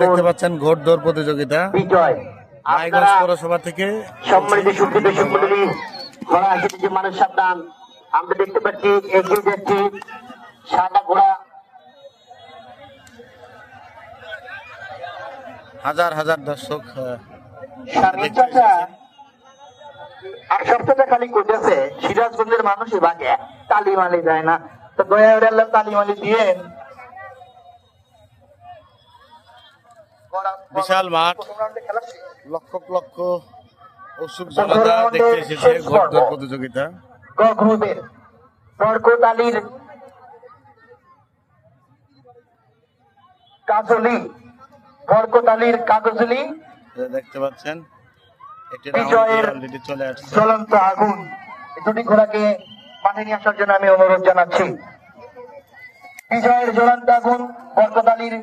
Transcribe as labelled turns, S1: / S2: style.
S1: দেখতে পাচ্ছেন ঘোড় দৌড় প্রতিযোগিতা। রায়গঞ্জ পৌরসভা থেকে
S2: সম্মানিত সুখী দর্শক মন্ডলী ঘোড়া আসলে যে মানুষ সাবধান। আমরা দেখতে পাচ্ছি এগিয়ে যাচ্ছি সাদা ঘোড়া
S1: হাজার হাজার দর্শক।
S2: আর সপ্তাহটা খালি করতেছে সিরাজগঞ্জের মানুষই বাকে তালি মালি যায় না। তো দয়া করে আল্লাহ তালি মালি দিয়েন
S1: বিশাল মাঠ। লক্ষ লক্ষ উৎসুক জনতা দেখতে এসেছে ঘোড় প্রতিযোগিতা।
S2: বরকত আলীর কাজলি বরকত আলীর কাগজলি।
S1: দেখতে পাচ্ছেন একটি
S2: বিজয়ের
S1: চলে আসছে।
S2: জ্বলন্ত আগুন। দুটি ঘোড়াকে মাঠে নিয়ে আসার জন্য আমি অনুরোধ জানাচ্ছি। বিজয়ের জ্বলন্ত আগুন বরকত আলীর